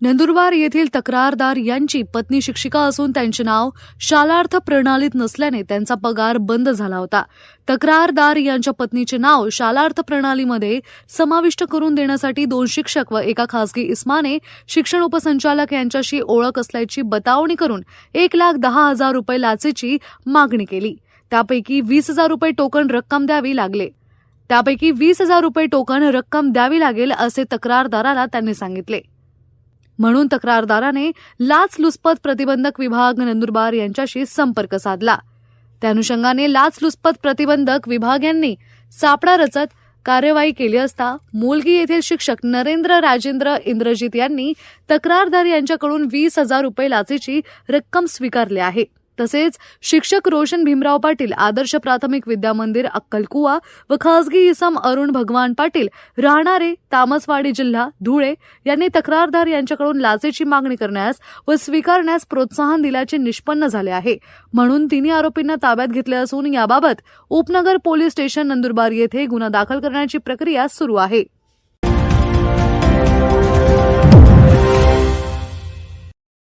नंदुरबार येथील तक्रारदार यांची पत्नी शिक्षिका असून त्यांचे नाव शालार्थ प्रणालीत नसल्याने त्यांचा पगार बंद झाला होता. तक्रारदार यांच्या पत्नीचे नाव शालार्थ प्रणालीमध्ये समाविष्ट करून देण्यासाठी दोन शिक्षक व एका खासगी इस्माने शिक्षण उपसंचालक यांच्याशी ओळख असल्याची बतावणी करून एक लाख दहा हजार रुपये लाचेची मागणी केली. त्यापैकी वीस हजार रुपये टोकन रक्कम द्यावी लागले. त्यापैकी वीस हजार रुपये टोकन रक्कम द्यावी लागेल असे तक्रारदाराला त्यांनी सांगितले. म्हणून तक्रारदाराने लाचलुचपत प्रतिबंधक विभाग नंदुरबार यांच्याशी संपर्क साधला. त्या अनुषंगाने लाचलुचपत प्रतिबंधक विभाग यांनी सापडा रचत कार्यवाही केली असता मोलगी येथील शिक्षक नरेंद्र राजेंद्र इंद्रजित यांनी तक्रारदार यांच्याकडून वीस हजार रुपये लाचेची रक्कम स्वीकारली आहे. तसेच शिक्षक रोशन भीमराव पाटील आदर्श प्राथमिक विद्या मंदिर अक्कलकुवा व खासगी इसम अरुण भगवान पाटील राहणारे तामसवाडी जिल्हा धुळे यांनी तक्रारदार यांच्याकडून लाचेची मागणी करण्यास व स्वीकारण्यास प्रोत्साहन दिल्याचे निष्पन्न झाले आहे. म्हणून तिन्ही आरोपींना ताब्यात घेतले असून याबाबत उपनगर पोलीस स्टेशन नंदुरबार येथे गुन्हा दाखल करण्याची प्रक्रिया सुरू आहे.